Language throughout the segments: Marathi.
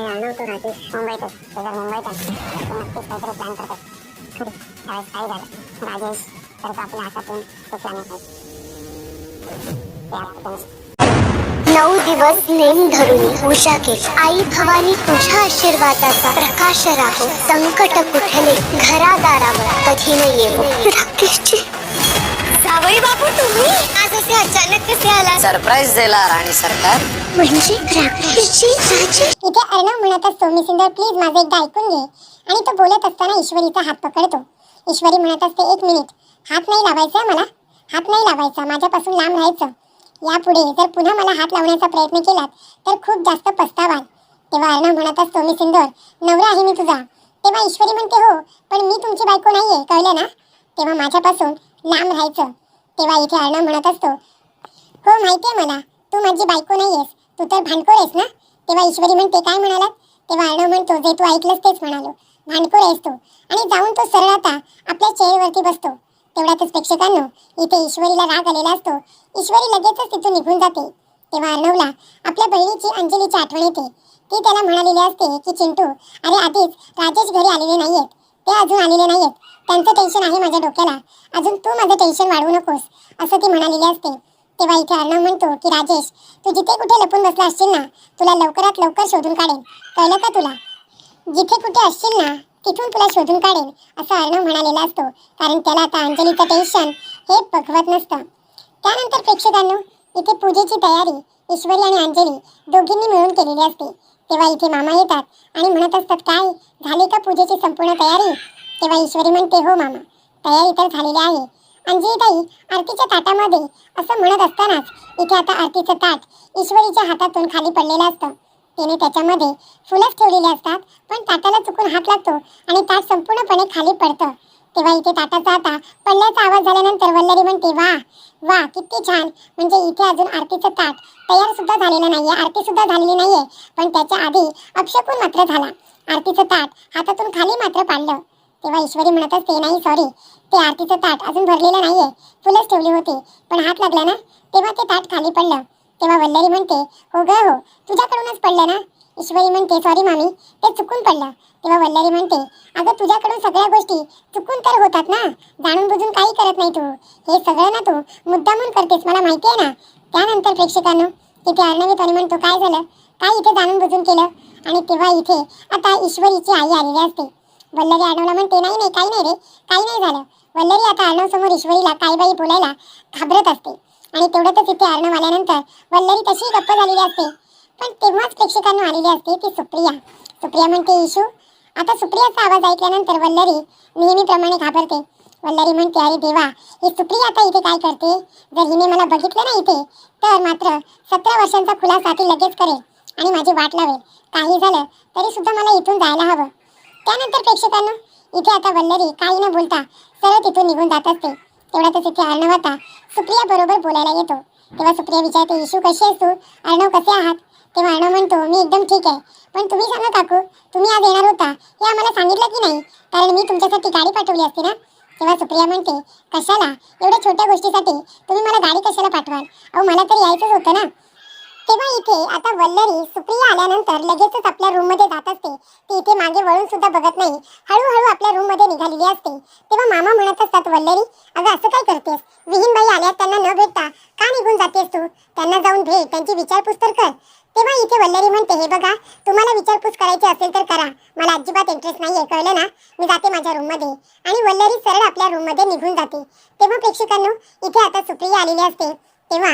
अर्णव तो राजेश मुंबईतच ते जर मुंबईत आहे नक्कीच काहीतरी प्लॅन करतात खरी त्यावेळेस काय झालं राजेश तर तो आपल्या हातातून तो प्लॅन ते नऊ दिवस नेम धरून उषा केली आई भवानी तुझ्या आशीर्वादाचा प्रकाश राहो संकट कुठले घरादारावर कधी न येऊ राकेशची जावई बापू तुम्ही? आज असे अचानक कसे आला सरप्राईज दिला राणी सरकार. म्हणजे राकेशजी राजे इथे अर्णव म्हणत असतो मी सुंदर प्लीज माझं एकदा ऐकून घे. आणि तो बोलत असताना ईश्वरीचा हात पकडतो. ईश्वरी म्हणत असते एक मिनिट हात नाही लावायचा मला? हात नाही लावायचा माझ्यापासून लांब राहायचं? यापुढे जर पुन्हा मला हात लावण्याचा प्रयत्न केलात तर खूप जास्त पस्तावाल. तेव्हा अर्णव म्हणत असतो मी सुंदर नवरा आहे मी तुझा. तेव्हा ईश्वरी म्हणते हो पण मी तुमची बायको नाहीये कळलं ना? तेव्हा माझ्यापासून लांब राहायचं. तेव्हा इथे अर्णव म्हणत असतो हो माहितीये मला तू माझी बायको नाहीयेस तू तर भांडखोर आहेस ना? तेव्हा ईश्वरी म्हणते काय म्हणालात? तेव्हा अर्णव म्हणतो जे तू ऐकलंस तेच म्हणालो भांडखोर आहेस तू. आणि जाऊन तो सरळ आता आपल्या चेअरवरती बसतो. तेवढ्यातच प्रेक्षकांनो इथे ईश्वरीला राग आलेला असतो. ईश्वरी लगेचच तिथून निघून जाते. तेव्हा अर्णवला आपल्या बहिणीची अंजलीची आठवण येते. ती त्याला म्हणालेली असते की चिंटू अरे आधीच राजेश घरी आलेले नाहीयेत. ते अजून आलेले नाहीयेत. त्यांचं टेन्शन आहे माझ्या डोक्याला. अजून तू माझं टेन्शन वाढवू नकोस असं ती म्हणालेली असते. तेव्हा इथे अर्णव म्हणतो की राजेश तू जिथे कुठे लपून बसला असशील ना तुला लवकरात लवकर शोधून काढेल कळलं का तुला? जिथे कुठे असशील ना तिथून तुला शोधून काढेल असं अर्णव म्हणालेला असतो. कारण त्याला आता अंजलीचं टेन्शन हे बघवत नसतं. त्यानंतर प्रेक्षकांनो इथे पूजेची तयारी ईश्वरी आणि अंजली दोघींनी मिळून केलेली असते. तेव्हा इथे मामा येतात आणि म्हणत असतात काय झाली का पूजेची संपूर्ण तयारी? तेव्हा ईश्वरी म्हणते हो मामा तयारी तर झालेली आहे. अंजलीताई आरतीच्या ताटामध्ये असं म्हणत असतानाच इथे आता आरतीचं ताट ईश्वरीच्या हातातून खाली पडलेलं असतं. तिने त्याच्यामध्ये फुलंच ठेवलेली असतात पण ताटाला चुकून हात लागतो आणि ताट संपूर्णपणे खाली पडतं. तेव्हा इथे ताटाचा आता पल्ल्याचा आवाज झाल्यानंतर वल्लरी म्हणते वा वा किती छान. म्हणजे इथे अजून आरतीचं ताट तयार सुद्धा झालेलं नाहीये आरती सुद्धा झालेली नाहीये. पण त्याच्या आधी अपशकून मात्र झाला. आरतीचं ताट हातातून खाली मात्र पाडलं. तेव्हा ईश्वरी म्हणत असते नाही सॉरी ते आरतीचं ताट अजून भरलेलं नाहीये. फुलंच ठेवली होती. पण हात लागला ना? तेव्हा ते ताट खाली पडलं. तेव्हा वल्लरी म्हणते हो ग हो. तुझ्याकडूनच पडलं ना? ईश्वरी म्हणते सॉरी मामी. ते चुकून पडलं तेव्हा वल्लरी म्हणते अगं तुझ्याकडून सगळ्या गोष्टी चुकून तर होतात ना. जाणून बुजून काही करत नाही तू. हे सगळं ना तू मुद्दामून करतेस मला माहिती आहे ना. त्यानंतर प्रेक्षकांनो तिथे अर्णवीपणे म्हणतो काय झालं? काय इथे जाणून बुजून केलं? आणि तेव्हा इथे आता ईश्वरीची आई आलेली असते. वल्लरी अर्णवला म्हणते नाही नाही काही नाही रे. काही नाही झालं. वल्लरी आता अर्णवसमोर ईश्वरीला काही बाई बोलायला घाबरत असते. आणि तेवढ्यातच इथे अर्णव आल्यानंतर वल्लरी तशी गप्प झालेली असते. पण तेव्हाच प्रेक्षकांना आलेली असते ती सुप्रिया. सुप्रिया म्हणते इशू आता सुप्रियाचा आवाज ऐकल्यानंतर वल्लरी नेहमीप्रमाणे घाबरते. वल्लरी म्हणते अरे देवा ही सुप्रिया आता इथे काय करते? जर हिने मला बघितलं ना इथे तर मात्र सतरा वर्षांचा खुलासा ती लगेच करेल आणि माझी वाट लावेल. काही झालं तरी सुद्धा मला इथून जायला हवं. त्यानंतर प्रेक्षकांना इथे आता वल्लरी काही न बोलता सरळ तिथून निघून जात असते. तेवढ्यातच इथे अर्णव आता सुप्रिया बरोबर बोलायला येतो. तेव्हा सुप्रिया विचारते इशू कशी आहेस तू? अर्णव कसे आहात? तेव्हा अर्णव म्हणतो मी एकदम ठीक आहे. पण तुम्ही सांगा काकू तुम्ही आज येणार होता हे आम्हाला सांगितलं की नाही? कारण मी तुमच्यासाठी गाडी पाठवली असते ना? तेव्हा सुप्रिया म्हणते कशाला? एवढ्या छोट्या गोष्टीसाठी तुम्ही मला गाडी कशाला पाठवाल? अहो मला तर यायचंच होतं ना. तेव्हा इथे आता वल्लरी सुप्रिया आल्यानंतर लगेचच आपल्या रूममध्ये जात असते. ती इथे मागे वळून सुद्धा बघत नाही. हळूहळू आपल्या रूममध्ये निघालेली असते. तेव्हा मामा म्हणत असतात वल्लरी अगं असं काय करतेस? विहीनबाई आल्या त्यांना न भेटता का निघून जातेस तू? त्यांना जाऊन भेट त्यांची विचारपूस तर कर. तेव्हा इथे वल्लरी म्हणते हे बघा तुम्हाला विचारपूस करायची असेल तर करा. मला अजिबात इंटरेस्ट नाहीये कळलं ना? मी जाते माझ्या रूममध्ये. आणि वल्लरी सरळ आपल्या रूममध्ये निघून जाते. तेव्हा प्रेक्षकांनो इथे आता सुप्रिया आलेली असते. तेव्हा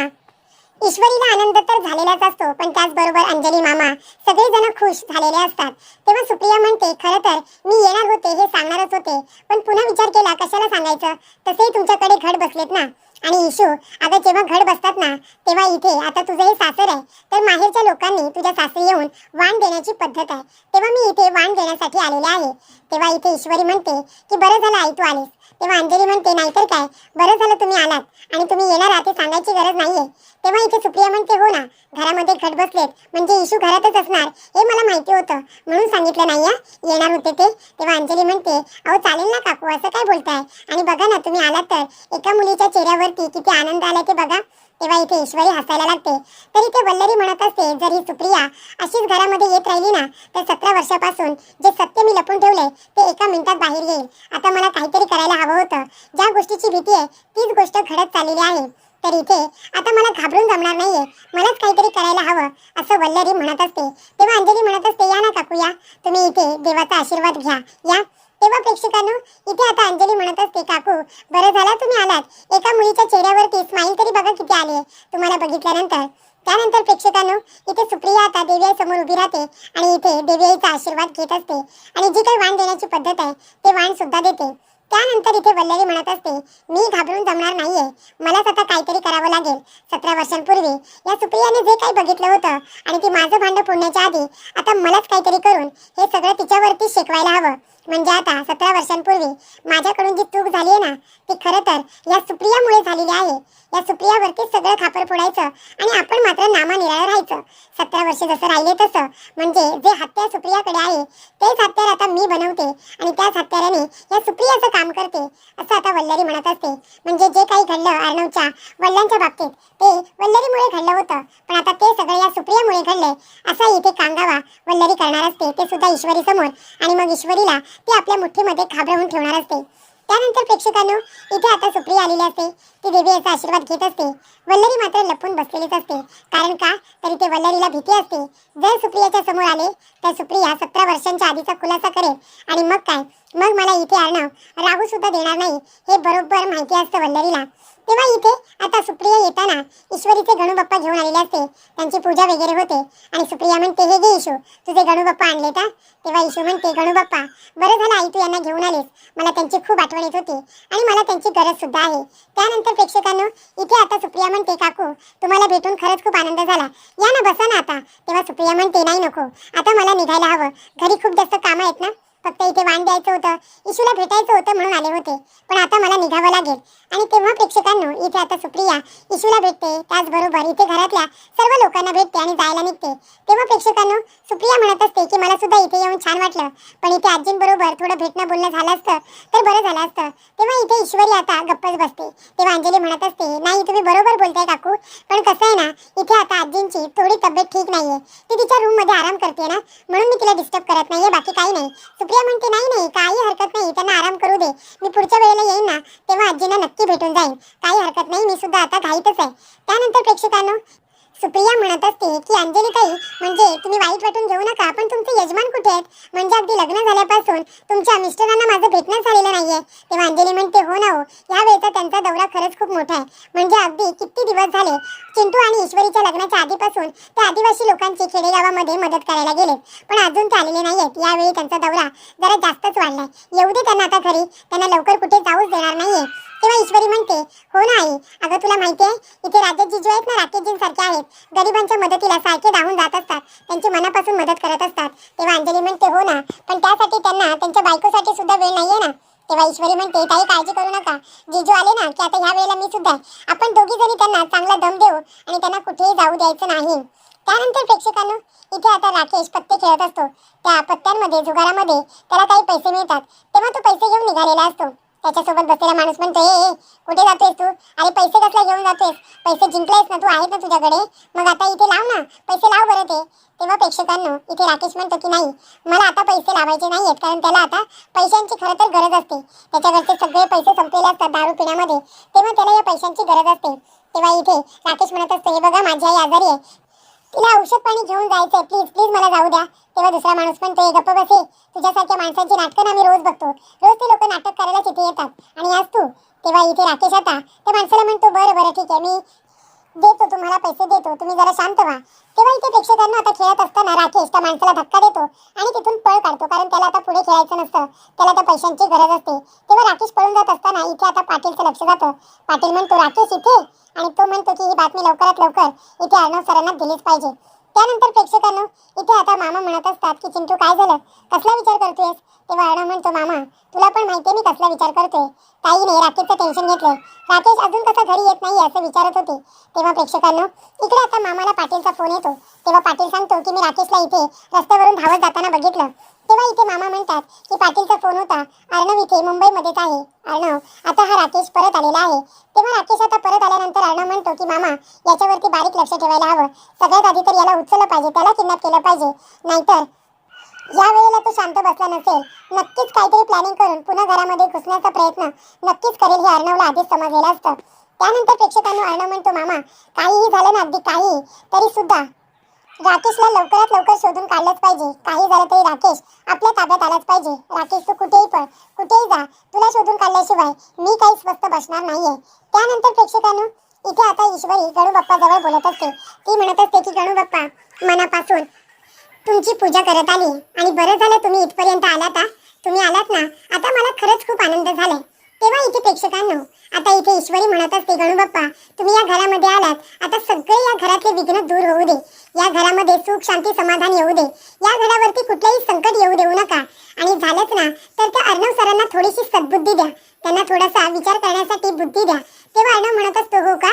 ईश्वरीला आनंद तर झालेलाच असतो पण त्याचबरोबर अंजली मामा सगळेजण खुश झालेले असतात. तेव्हा सुप्रिया म्हणते खरं तर मी येणार होते हे सांगणारच होते. पण पुन्हा विचार केला कशाला सांगायचं? तसेही तुमच्याकडे घड बसलेत ना. आणि इशू अगं जेव्हा घड बसतात ना तेव्हा इथे आता तुझं हे सासर आहे तर माहेरच्या लोकांनी तुझ्या सासरी येऊन वाण देण्याची पद्धत आहे. तेव्हा मी इथे वाण देण्यासाठी आलेले आहे. तेव्हा इथे ईश्वरी म्हणते की बरं झालं आई तू आलीस. तेव्हा अंजली म्हणते नाहीतर काय? बरं झालं तुम्ही आलात आणि तुम्ही येणार आहात हे सांगायची गरज नाहीये. तेव्हा इथे सुप्रिया म्हणते हो ना घरामध्ये घट बसलेत म्हणजे इशू घरातच असणार. हे मला माहिती होतं. म्हणून सांगितलं नाही येणार होते ते. तेव्हा अंजली म्हणते अहो चालेल ना काकू असं काय बोलताय? आणि बघा ना तुम्ही आलात तर एका मुलीच्या चेहऱ्यावरती किती आनंद आला ते बघा. तेव्हा इथे ईश्वरी हसायला लागते. तर इथे वल्लरी म्हणत असते जर ही सुप्रिया अशीच घरामध्ये येत राहिली ना तर सतरा वर्षापासून जे सत्य मी लपून ठेवले ते एका मिनिटात बाहेर येईल. आता मला काहीतरी करायला हवं होतं. ज्या गोष्टीची भीती आहे तीच गोष्ट घडत चाललेली आहे. तर इथे आता मला घाबरून जमणार नाहीये. मलाच काहीतरी करायला हवं असं वल्लरी म्हणत असते. तेव्हा अंजली म्हणत असते या ना काकू या तुम्ही इथे देवाचा आशीर्वाद घ्या या. तेव्हा प्रेक्षकांनो इथे आता अंजली म्हणत असते काकू बरं झालं तुम्ही आलात. एका मुलीच्या चेहऱ्यावरती स्माईल तरी बघा किती आली तुम्हाला बघितल्यानंतर त्यानंतर प्रेक्षकांनो इथे सुप्रिया आता देवी समोर उभी राहते आणि इथे देवी आईचा आशीर्वाद घेत असते. आणि जी काही वाण देण्याची पद्धत आहे ते वाण सुद्धा देते. त्यानंतर इथे वल्लरी म्हणत असते मी घाबरून जमणार नाहीये. मलाच आता काहीतरी करावं लागेल. सतरा वर्षांपूर्वी या सुप्रियाने जे काही बघितलं होतं आणि ती माझं भांडं फोडण्याच्या आधी आता मलाच काहीतरी करून हे सगळं तिच्यावरती शिकवायला हवं. म्हणजे आता सतरा वर्षांपूर्वी माझ्याकडून जी चूक झाली आहे ना ती खरं तर या सुप्रियामुळे झालेली आहे. या सुप्रियावरती सगळं खापर फोडायचं आणि आपण मात्र नामा निराळं राहायचं. सतरा वर्ष जसं राहिले तसं. म्हणजे जे हत्यार सुप्रियाकडे आहे तेच हत्यार आता मी बनवते आणि त्याच हत्याराने या सुप्रियाचं काम करते असं आता वल्लरी म्हणत असते. म्हणजे जे काही घडलं अर्णवच्या वडिलांच्या बाबतीत ते वल्लरीमुळे घडलं होतं. पण आता ते सगळं या सुप्रियामुळे घडलंय असा इथे कांगावा वल्लरी करणार असते ईश्वरी समोर आणि मग ईश्वरीला ती आपल्या मुठ्ठीमध्ये घाबरवून ठेवणार असते. त्यानंतर प्रेक्षकांनो इथे आता सुप्रिया आलेली असते. ती देवी याचा आशीर्वाद घेत असते. वल्लरी मात्र लपून बसलेलीच असते. कारण का? तर इथे वल्लरीला भीती असते. जर सुप्रियाच्या समोर आले तर सुप्रिया सतरा वर्षांच्या आधीचा खुलासा करेल. आणि मग काय? मग मला इथे अर्णव राहू सुद्धा देणार नाही हे बरोबर माहिती असतं वल्लरीला. तेव्हा इथे आता सुप्रिया येताना ईश्वरीचे गणू बाप्पा घेऊन आलेले असते. त्यांची पूजा वगैरे होते. आणि सुप्रिया म्हणते हे घे इशू तुझे गणू बाप्पा आणले का? तेव्हा इशू म्हणते गणू बाप्पा बरं झालं आई तू यांना घेऊन आलीस. मला त्यांची खूप आठवण येत होती आणि मला त्यांची गरज सुद्धा आहे. त्यानंतर प्रेक्षकांनो इथे आता सुप्रिया म्हणते काकू तुम्हाला भेटून खरंच खूप आनंद झाला. या ना बसा ना आता. तेव्हा सुप्रिया म्हणते नाही नको. आता मला निघायला हवं. घरी खूप जास्त कामं आहेत ना फक्त इथे वाण द्यायचं होतं इशूला भेटायचं होतं म्हणून आले होते. पण आता मला निघावं लागेल. आणि तेव्हा प्रेक्षकांनो इथे आता सुप्रिया इशूला भेटते त्याचबरोबर इथे घरातल्या सर्व लोकांना भेटते आणि जायला निघते. तेव्हा प्रेक्षकांनो सुप्रिया म्हणत असते की मला सुद्धा इथे येऊन छान वाटलं. पण इथे आजींबरोबर थोडं भेटणं बोलणं झालं असतं तर बरं झालं असतं. तेव्हा इथे ईश्वरी आता गप्पच बसते. तेव्हा अंजली म्हणत असते नाही तुम्ही बरोबर बोलताय काकू. पण कसं आहे ना इथे आता आजींची थोडी तब्येत ठीक नाहीये. ती तिच्या रूममध्ये आराम करते ना. म्हणून मी तिला डिस्टर्ब करत नाहीये बाकी काही नाही. सुप्रिया म्हणते नाही नाही काही हरकत नाही त्यांना आराम करू दे. मी पुढच्या वेळेला येईन ना तेव्हा आजींना नक्की भेटून जाईन. काही हरकत नाही मी सुद्धा आता घाईतच आहे. त्यानंतर प्रेक्षकांनो सुप्रिया म्हणत असते की अंजली ताई म्हणजे तुम्ही वाईट वाटून घेऊ नका पण तुमचे यजमान आहेत. म्हणजे अगदी लग्न झाल्यापासून तुमच्या मिस्टरांना माझं भेटणं झालेलं नाहीये. तेव्हा अंजली म्हणते हो ना हो या वेळेचा त्यांचा दौरा खरंच खूप मोठा आहे. म्हणजे अगदी किती दिवस झाले चिंटू आणि ईश्वरीच्या लग्नाच्या आधीपासून ते आदिवासी लोकांची खेडेगावामध्ये मदत करायला गेले पण अजून ते आलेले नाहीयेत. यावेळी त्यांचा दौरा जरा जास्तच वाढलाय. येऊ दे त्यांना आता घरी. त्यांना लवकर कुठे जाऊच देणार नाहीये तेव्हा ईश्वरी म्हणते हो ना आई अगं तुला माहिती आहे इथे राजेश जिजू आहेत ना राकेशजींसारखे आहेत. गरिबांच्या मदतीला सारखे धावून जात असतात. त्यांची मनापासून मदत करत असतात. तेव्हा अंजली म्हणते हो ना पण त्यासाठी त्यांना त्यांच्या बायकोसाठी सुद्धा वेळ नाहीये ना. तेव्हा ईश्वरी म्हणते काही काळजी करू नका. जिजू आले ना की आता ह्या वेळेला मी सुद्धा आपण दोघी जणी त्यांना चांगला दम देऊ आणि त्यांना कुठेही जाऊ द्यायचं नाही. त्यानंतर प्रेक्षकांनो इथे आता राकेश पत्ते खेळत असतो. त्या पत्त्यांमध्ये जुगारामध्ये त्याला काही पैसे मिळतात. तेव्हा तो पैसे घेऊन निघालेला असतो. त्याच्यासोबत बसलेला माणूस म्हणतो ए कुठे जातोयस तू? अरे पैसे कसला घेऊन जातोयस? पैसे जिंकलेस ना तू? आहेत ना तुझ्याकडे? मग आता इथे लाव ना. पैसे लाव बरं ते. तेव्हा प्रेक्षकांनो इथे राकेश म्हणतो की नाही मला आता पैसे लावायचे नाही आहेत कारण त्याला आता पैशांची खरं तर गरज असते. त्याच्याकडचे सगळे पैसे संपलेले असतात दारू पिण्यामध्ये. तेव्हा त्याला या पैशांची गरज असते. तेव्हा इथे राकेश म्हणत असतो हे बघा माझी आई आजारी आहे. तिला औषध पाणी घेऊन जायचंय. प्लीज प्लीज मला जाऊ द्या. तेव्हा दुसरा माणूस पण ते गप्प बसे तुझ्यासारख्या माणसांची नाटकं ना मी रोज बघतो. रोज ते लोक नाटक करायला तिथे येतात. आणि आज तू तेव्हा इथे राकेश आता त्या माणसाला म्हणतो बरं बरं ठीक आहे. मी देतो तुम्हाला पैसे देतो तुम्ही जरा शांत व्हा. तेव्हा इथे प्रेक्षकांना आता खेळत असताना राकेश त्या माणसाला धक्का देतो आणि तिथून पळ काढतो कारण त्याला आता पुढे खेळायचं नसतं. त्याला त्या पैशांची गरज असते. तेव्हा राकेश पळून जात असताना इथे आता पाटीलचं लक्ष जातं. पाटील म्हणतो राकेश इथे? आणि तो म्हणतो की ही बातमी लवकरात लवकर इथे अर्णव सरांना दिलीच पाहिजे. त्यानंतर प्रेक्षकांनो इथे आता मामा म्हणत असतात की चिंटू काय झालं? कसला विचार करतोयस? तेव्हा अर्णव म्हणतो मामा तुला पण माहितीये मी कसला विचार करतोय. काही नाही राकेशचं टेन्शन घेतलंय राकेश अजून कसा घरी येत नाही असं विचारत होते. तेव्हा प्रेक्षकांनो इकडे आता मामाला पाटीलचा फोन येतो. तेव्हा पाटील सांगतो की मी राकेशला इथे रस्त्यावरून धावत जाताना बघितलं. तेव्हा इथे मामा म्हणतात की पाटीलचा फोन होता. अर्णव इथे मुंबईमध्येच आहे. अर्णव आता हा राकेश परत आलेला आहे. तेव्हा राकेश आता परत आल्यानंतर अर्णव म्हणतो की मामा याच्यावरती बारीक लक्ष ठेवायला हवं. सगळ्यात आधी तर याला उचललं पाहिजे त्याला किडनॅप केलं पाहिजे. नाहीतर या वेळेला तो शांत बसला नसेल. नक्कीच काहीतरी प्लॅनिंग करून पुन्हा घरामध्ये घुसण्याचा प्रयत्न नक्कीच करेल हे अर्णवला आधीच समजलेलं असतं. त्यानंतर प्रेक्षकांना अर्णव म्हणतो मामा काहीही झालं ना अगदी काही तरी सुद्धा राकेशला लवकरात लवकर शोधून काढलंच पाहिजे. काही झालं तरी राकेश आपल्या ताब्यात आलाच पाहिजे. राकेश तू कुठेही पळ. कुठेही जा. तुला शोधून काढल्याशिवाय मी काही स्वस्त बसणार नाहीये. त्यानंतर प्रेक्षकांनो इथे आता ईश्वरी गणू बाप्पा जवळ बोलत असते. ती म्हणत असते की गणू बाप्पा मनापासून तुमची पूजा करत आली आणि बरं झालं तुम्ही इथपर्यंत आलात तुम्ही आलात ना? आता मला खरंच खूप आनंद झालाय. तेव्हा इथे प्रेक्षकांनो आता इथे ईश्वरी म्हणत असते गणूबाप्पा तुम्ही या घरामध्ये आलात. आता सगळे या घरातले विघ्न दूर होऊ दे. या घरामध्ये सुख शांती समाधान येऊ दे. या घरावरती कुठलेही संकट येऊ देऊ नका. आणि झालंच ना तर त्या अर्णव सरांना थोडीशी सद्बुद्धी द्या. त्यांना थोडासा विचार करण्यासाठी बुद्धी द्या. तेव्हा अर्णव म्हणत असतो हो का?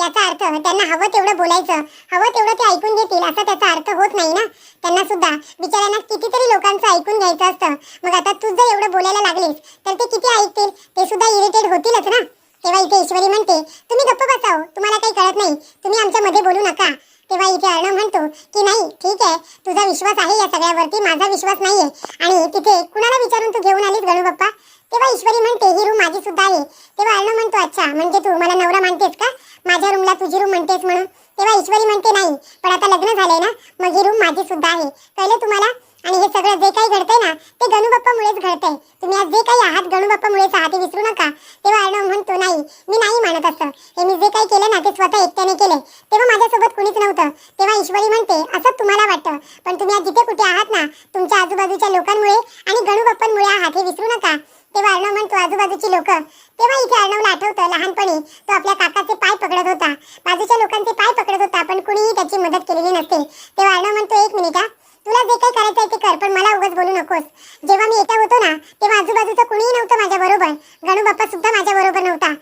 याचा अर्थ त्यांना हवं तेवढं बोलायचं हवं तेवढं ते ऐकून घेतील असा त्याचा अर्थ होत नाही ना? त्यांना सुद्धा बिचाऱ्यांना कितीतरी लोकांचं ऐकून घ्यायचं असतं. मग आता तू जर एवढं बोलायला लागलीस तर ते किती ऐकतील? ते सुद्धा इरिटेट होतीलच ना? तेव्हा इथे ईश्वरी म्हणते तुम्ही गप्प बसाव तुम्हाला काही कळत नाही. तुम्ही आमच्या मध्ये बोलू नका. तेव्हा इथे अर्णव म्हणतो की नाही ठीक आहे. तुझा विश्वास आहे या सगळ्यावरती माझा विश्वास नाहीये. आणि तिथे कुणाला विचारून तू घेऊन आलीस गणू बाप्पा? तेव्हा ईश्वरी म्हणते ही रूम माझी सुद्धा आहे. तेव्हा अर्णव म्हणतो अच्छा म्हणजे तू मला नवरा मानतेस का? माझ्या रूमला तुझी रूम म्हणतेस म्हणून. तेव्हा ईश्वरी म्हणते नाही पण आता लग्न झालंय ना मग ही रूम माझी सुद्धा आहे. कळलं तुम्हाला? आणि हे सगळं जे काही घडतंय ना ते गणूबाप्पामुळेच घडतंय. तुम्ही आज जे काही आहात गणूबाप्पामुळेच आहात ते विसरू नका. तेव्हा अर्णव म्हणतो नाही मी नाही मानत असं. हे मी जे काही केलं ना ते स्वतः एकट्याने केले तेव्हा माझ्यासोबत कुणीच नव्हतं. तेव्हा ईश्वरी म्हणते असंच तुम्हाला वाटतं पण तुम्ही आज जिथे कुठे आहात ना तुमच्या आजूबाजूच्या लोकांमुळे आणि गणूबाप्पांमुळे आहात हे विसरू नका. तेव्हा अर्णव म्हणतो आजूबाजूची लोक. तेव्हा इथे अर्णवला आठवतं लहानपणी तो आपल्या काकाचे पाय पकडत होता. बाजूच्या लोकांचे पाय पकडत होता पण कुणीही त्याची मदत केलेली नसते. तेव्हा अर्णव म्हणतो एक मिनिट हा. तुला जे काही करायचं आहे ते कर पण मला उगाच बोलू नकोस. जेव्हा मी एकटा होतो ना तेव्हा आजूबाजूचं कुणीही नव्हतं माझ्या बरोबर गणू बाप्पा सुद्धा माझ्या बरोबर नव्हता.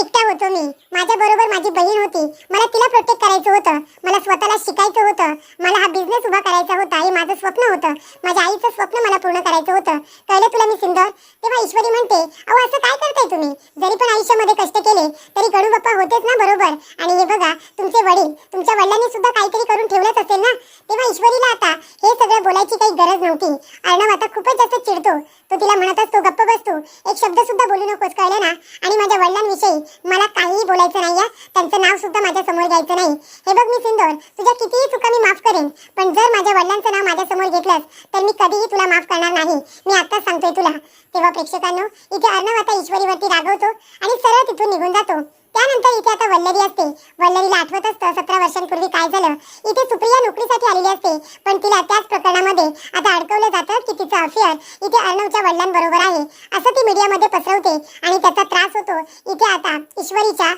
एकटा होतो मी. माझ्या बरोबर माझी बहीण होती. मला तिला प्रोटेक्ट करायचं होतं. मला स्वतःला शिकायचं होतं. मला हा बिझनेस उभा करायचा होता. हे माझं स्वप्न होतं. माझ्या आईचं स्वप्न मला पूर्ण करायचं होतं. कळलं तुला मी सुंदर? तेव्हा ईश्वरी म्हणते अहो असं काय करताय तुम्ही? जरी पण आयुष्यामध्ये कष्ट केले तरी गणू बाप्पा होतेच ना बरोबर. आणि हे बघा तुमचे वडील तुमच्या वडिलांनी सुद्धा काहीतरी करून ठेवलंच असेल ना? तेव्हा ईश्वरीला आता हे सगळं बोलायची काही गरज नव्हती. अर्णव आता खूपच जास्त चिडतो. तो तिला म्हणत असतो गप्प बसतो एक शब्द सुद्धा बोलू नकोस कळलं ना? आणि माझ्या वडिलांविषयी मला काहीही बोलायचं नाही त्यांचं नाव सुद्धा माझ्यासमोर घ्यायचं नाही. हे बघ मी सिंदोर तुझ्या कितीही चुका मी माफ करेन पण जर माझ्या वडिलांचं नाव माझ्यासमोर घेतलंस तर मी कधीही तुला माफ करणार नाही. मी आत्ताच सांगतोय तुला. तेव्हा प्रेक्षकांनो इथे अर्णव आता ईश्वरीवरती रागवतो आणि सरळ तिथून निघून जातो. त्यानंतर इथे आता वल्लरी असते. वल्लरीला आठवत असतं सतरा वर्षांपूर्वी काय झालं? इथे सुप्रिया नोकरीसाठी आलेली असते. पण तिला त्याच प्रकरणामध्ये आता अडकवलं जातं की तिचं अफेअर इथे अर्णवच्या वडिलांबरोबर आहे. असं ती मीडियामध्ये पसरवते आणि त्याचा त्रास होतो. इथे आता ईश्वरीच्या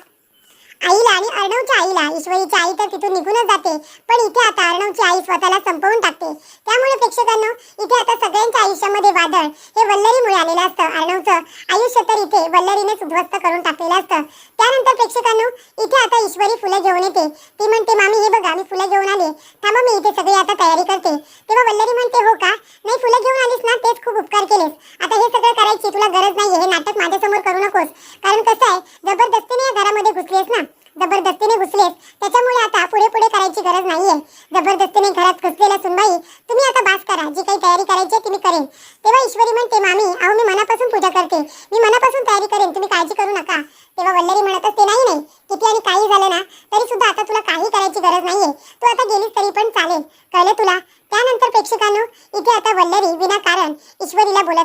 आईला आणि अर्णवच्या आईला. ईश्वरीची आई तर तिथून निघूनच जाते. पण इथे आता अर्णवची आई स्वतःला संपवून टाकते. त्यामुळे प्रेक्षकांनो इथे आता सगळ्यांच्या आयुष्यामध्ये वादळ हे वल्लरीमुळे आलेलं असतं. अर्णवचं आयुष्य तर इथे वल्लरीनेच उद्ध्वस्त करून टाकलेलं असतं. त्यानंतर प्रेक्षकांनो इथे आता ईश्वरी फुलं घेऊन येते. ती म्हणते मामी हे बघा मी फुलं घेऊन आले. थांबा मी इथे सगळी आता तयारी करते. तेव्हा वल्लरी म्हणते हो का? नाही फुलं घेऊन आलीस ना? तेच खूप उपकार केलेस आता हे सगळं करायची तुला गरज नाहीये हे नाटक माझ्यासमोर करू नकोस कारण कसं आहे जबरदस्तीने या घरामध्ये घुसलीस ना जबरदस्तीने घुसलेस त्याच्यामुळे आता पुढे पुढे करायची गरज नाहीये जबरदस्तीने घरात घुसलेल्या सुनबाई तुम्ही आता बास करा जी काही तयारी करायची आहे ती मी करेन तेव्हा ईश्वरी म्हणते मामी अहो मी मनापासून पूजा करते मी मनापासून तयारी करेन तुम्ही काळजी करू नका तेव्हा वल्लरी म्हणत असते नाही नाही किती आणि काही झालं ना तरी सुद्धा आता तुला काही करायची गरज नाहीये तू आता गेलीस तरी पण चालेल कळलं तुला त्यानंतर प्रेक्षकांनो इथे आता वल्लरी विनाकारण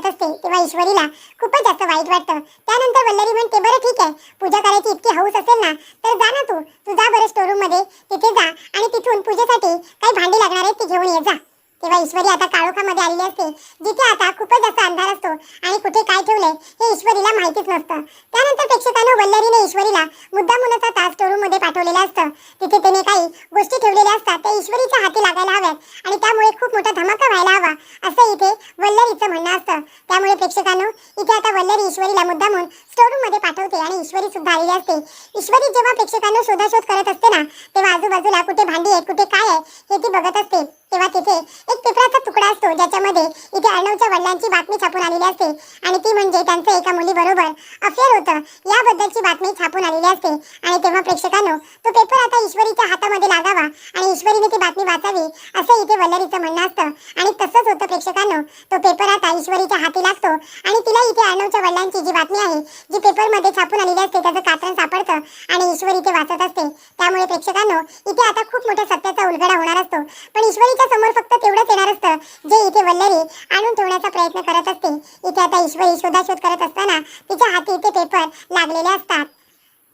ईश्वरीला असते तेव्हा ईश्वरीला खूपच जास्त वाईट वाटतं. त्यानंतर वल्लरी म्हणते बरं ठीक आहे पूजा करायची इतकी हौस असेल ना तर जा ना तू. तू जा बरं स्टोरूममध्ये. तिथे जा आणि तिथून पूजेसाठी काही भांडी लागणार आहेत ती घेऊन ये जा. तेव्हा ईश्वरी आता काळोखामध्ये आलेली असते जिथे आता खूपच जास्त अंधार असतो आणि कुठे काय ठेवले हे ईश्वरीला माहितीच नसतं. त्यानंतर प्रेक्षकानं वल्लरीने ईश्वरीला मुद्दामूनच तास स्टोरूममध्ये पाठवलेलं असतं. तिथे त्याने काही गोष्टी ठेवलेल्या असतात त्या ईश्वरीच्या हाती लागायला हव्यात आणि त्यामुळे खूप मोठा धमाका व्हायला हवा असं इथे वल्लरीचं म्हणणं असतं. त्यामुळे प्रेक्षकांनो इथे आता वल्लरी ईश्वरीला मुद्दामून स्टोरूममध्ये पाठवते आणि ईश्वरी सुद्धा आलेली असते. ईश्वरी जेव्हा प्रेक्षकांना शोधाशोध करत असते ना तेव्हा आजूबाजूला कुठे भांडी आहेत कुठे काय आहे हे ती बघत असते. तेव्हा तिथे एक पेपराचा तुकडा असतो ज्याच्यामध्ये इथे अर्णवच्या वडिलांची बातमी छापून आलेली असते. आणि ती म्हणजे त्यांचं एका मुलीबरोबर अफेअर होतं. याबद्दलची बातमी छापून आलेली असते. आणि तेव्हा प्रेक्षकांनो तो पेपर आता ईश्वरीच्या हातामध्ये लागावा आणि ईश्वरीने ती बातमी वाचावी असं इथे वल्लरीचं म्हणणं असतं. आणि तसंच होतं प्रेक्षकांनो तो पेपर आता ईश्वरीच्या हाती लागतो. आणि तिला इथे अर्णवच्या वडिलांची जी बातमी आहे जी पेपरमध्ये छापून आलेली असते त्याचं कात्रण सापडतं आणि ईश्वरी इथे वाचत असते. त्यामुळे प्रेक्षकांनो इथे आता खूप मोठ्या सत्याचा उलगडा होणार असतो. पण ईश्वरीच्या समोर फक्त तेवढंच येणार असतं जे इथे वल्लरी आणून ठेवण्याचा प्रयत्न करत असते. इथे आता ईश्वरी शोधाशोध करत असताना तिच्या हाती इथे पेपर लागलेले असतात.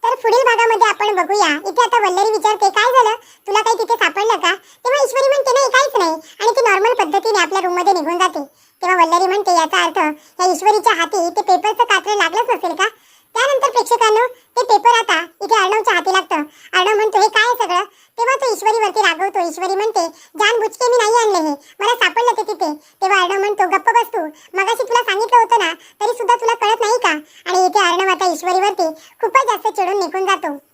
तर पुढील भागामध्ये आपण बघूया इथे आता वल्लरी विचारते काय झालं? ते पेपर आता इथे अर्णवच्या हाती लागतं. अर्णव म्हणतो हे काय सगळं? तेव्हा तो ईश्वरीवरती रागवतो. ईश्वरी म्हणते जान बुचके मी नाही आणले हे. मला सापडलं ते तिथे. तेव्हा अर्णव म्हणतो गप्प बस तू. मगाशी तुला सांगितलं होतं ना तरी सुद्धा तुला कळत नाही का? आणि इथे अर्णव आता ईश्वरीवरती खूपच जास्त चिडून निघून जातो.